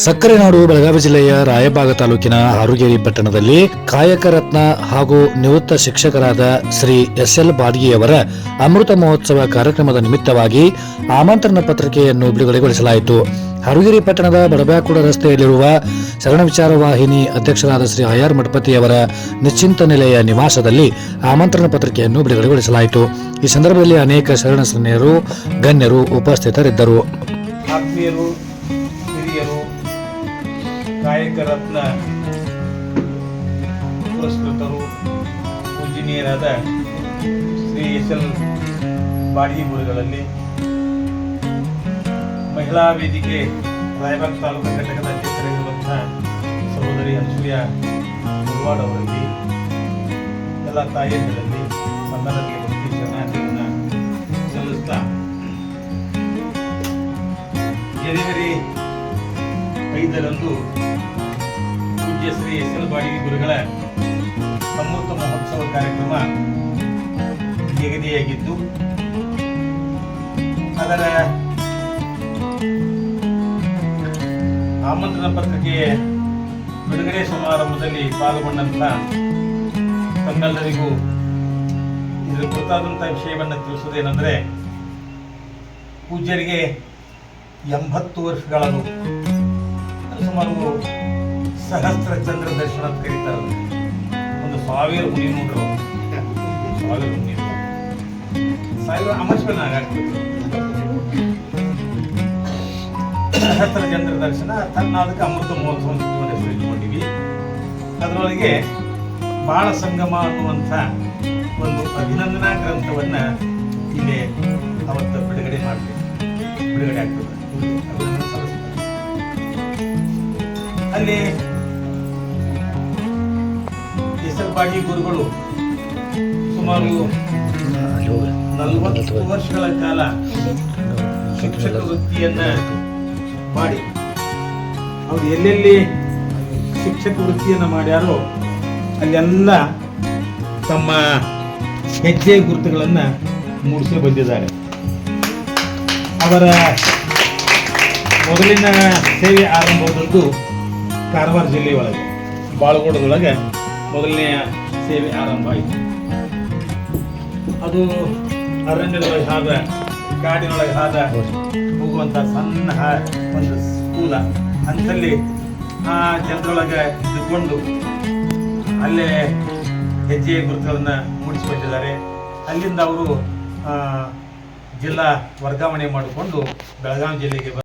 ಸಕ್ಕರೆ ನಾಡು, ಬೆಳಗಾವಿ ಜಿಲ್ಲೆಯ ರಾಯಬಾಗ ತಾಲೂಕಿನ ಹಾರುಗೇರಿ ಪಟ್ಟಣದಲ್ಲಿ ಕಾಯಕ ರತ್ನ ಹಾಗೂ ನಿವೃತ್ತ ಶಿಕ್ಷಕರಾದ ಶ್ರೀ ಎಸ್ ಎಲ್ ಬಾಡ್ಗಿಯವರ ಅಮೃತ ಮಹೋತ್ಸವ ಕಾರ್ಯಕ್ರಮದ ನಿಮಿತ್ತವಾಗಿ ಆಮಂತ್ರಣ ಪತ್ರಿಕೆಯನ್ನು ಬಿಡುಗಡೆಗೊಳಿಸಲಾಯಿತು. ಹರುಗಿರಿ ಪಟ್ಟಣದ ಬಡಬ್ಯಾಕುಡ ರಸ್ತೆಯಲ್ಲಿರುವ ಶರಣ ವಿಚಾರ ವಾಹಿನಿ ಅಧ್ಯಕ್ಷರಾದ ಶ್ರೀ ಆರ್ ಮಠಪತಿಯವರ ನಿಶ್ಚಿಂತ ನೆಲೆಯ ನಿವಾಸದಲ್ಲಿ ಆಮಂತ್ರಣ ಪತ್ರಿಕೆಯನ್ನು ಬಿಡುಗಡೆಗೊಳಿಸಲಾಯಿತು. ಈ ಸಂದರ್ಭದಲ್ಲಿ ಅನೇಕ ಶರಣ ಸ್ನೇಹಿತರು, ಗಣ್ಯರು ಉಪಸ್ಥಿತರಿದ್ದರು. ಕಾಯಕ ರತ್ನ ಪುರಸ್ಕೃತರು ಪೂಜನೀಯರಾದ ಶ್ರೀ ಎಸ್ ಎಲ್ ಬಾಡಿಗೆ ಗುರುಗಳಲ್ಲಿ ಮಹಿಳಾ ವೇದಿಕೆ ರಾಯಬಾಗ್ ತಾಲೂಕು ಘಟಕದ ಅಧ್ಯಕ್ಷರಾಗಿರುವಂತಹ ಸಹೋದರಿ ಅನಸೂಯ ಮುಲ್ವಾಡ್ ಅವರಲ್ಲಿ, ಎಲ್ಲ ತಾಯಿಯಂದಿರಲ್ಲಿ ಬಂಧನಕ್ಕೆ ಭಕ್ತಿ ಚೆನ್ನಾಗಿರುವ ಸಲ್ಲಿಸ್ತಾ ಜನವರಿ ಐದರಂದು ಪೂಜ್ಯ ಶ್ರೀ ಎಸ್ ಎಲ್ ಬಾಡಿಗೆ ಗುರುಗಳ ಅಮೃತ ಮಹೋತ್ಸವ ಕಾರ್ಯಕ್ರಮ ನಿಗದಿಯಾಗಿದ್ದು, ಅದರ ಆಮಂತ್ರಣ ಪತ್ರಿಕೆಯ ಬಿಡುಗಡೆ ಸಮಾರಂಭದಲ್ಲಿ ಪಾಲ್ಗೊಂಡಂತ ತಮ್ಮೆಲ್ಲರಿಗೂ ಇದರ ಕುರಿತಾದಂಥ ವಿಷಯವನ್ನು ತಿಳಿಸೋದೇನೆಂದರೆ ಪೂಜ್ಯರಿಗೆ ಎಂಬತ್ತು ವರ್ಷಗಳದು ಅದು ಸುಮಾರು ಸಹಸ್ರ ಚಂದ್ರ ದರ್ಶನ ಅಂತ ಕರೀತಾರೆ ಒಂದು ಸಾವಿರ ಹುಡಿ ನೋಡ್ರು ಸಾವಿರ ಮುನಿ ಸಾವಿರ ಅಮರ್ಸ್ಬೇಡ ಸಹಸ್ರ ಚಂದ್ರ ದರ್ಶನ ತನ್ನ ಅದಕ್ಕೆ ಅಮೃತ ಮಹೋತ್ಸವ ಇಟ್ಕೊಂಡಿವಿ. ಅದರೊಳಗೆ ಬಾಳ ಸಂಗಮ ಅನ್ನುವಂಥ ಒಂದು ಅಭಿನಂದನಾ ಗ್ರಂಥವನ್ನ ಇಲ್ಲಿ ಅವತ್ತು ಬಿಡುಗಡೆ ಮಾಡ್ತೀವಿ. ಬಿಡುಗಡೆ ಆಗ್ತದೆ. ಅಲ್ಲಿ ಹೆಸರುಪಾಟಿ ಗುರುಗಳು ಸುಮಾರು ನಲವತ್ತು ವರ್ಷಗಳ ಕಾಲ ಶಿಕ್ಷಕ ವೃತ್ತಿಯನ್ನ ಮಾಡಿ. ಅವ್ರು ಎಲ್ಲೆಲ್ಲಿ ಶಿಕ್ಷಕ ವೃತ್ತಿಯನ್ನ ಮಾಡ್ಯಾರೋ ಅಲ್ಲೆಲ್ಲ ತಮ್ಮ ಹೆಜ್ಜೆ ಗುರುತುಗಳನ್ನ ಮೂಡಿಸಿ ಬಂದಿದ್ದಾರೆ. ಅವರ ಮೊದಲಿನ ಸೇವೆ ಆರಂಭವಾದದ್ದು ಕಾರವಾರ ಜಿಲ್ಲೆಯೊಳಗೆ ಬಾಳಗೋಡದೊಳಗೆ ಮೊದಲನೆಯ ಸೇವೆ ಆರಂಭ ಆಯಿತು. ಅದು ಅರಣ್ಯದೊಳಗೆ ಹಾದ, ಕಾಡಿನೊಳಗೆ ಹಾದ ಹೋಗುವಂಥ ಸಣ್ಣ ಒಂದು ಸ್ಕೂಲ. ಅಂಥಲ್ಲಿ ಆ ಜನರೊಳಗೆ ಇದ್ದುಕೊಂಡು ಅಲ್ಲೇ ಹೆಜ್ಜೆ ಗುರುತುಗಳನ್ನು ಮೂಡಿಸಿಕೊಟ್ಟಿದ್ದಾರೆ. ಅಲ್ಲಿಂದ ಅವರು ಜಿಲ್ಲಾ ವರ್ಗಾವಣೆ ಮಾಡಿಕೊಂಡು ಬೆಳಗಾವಿ ಜಿಲ್ಲೆಗೆ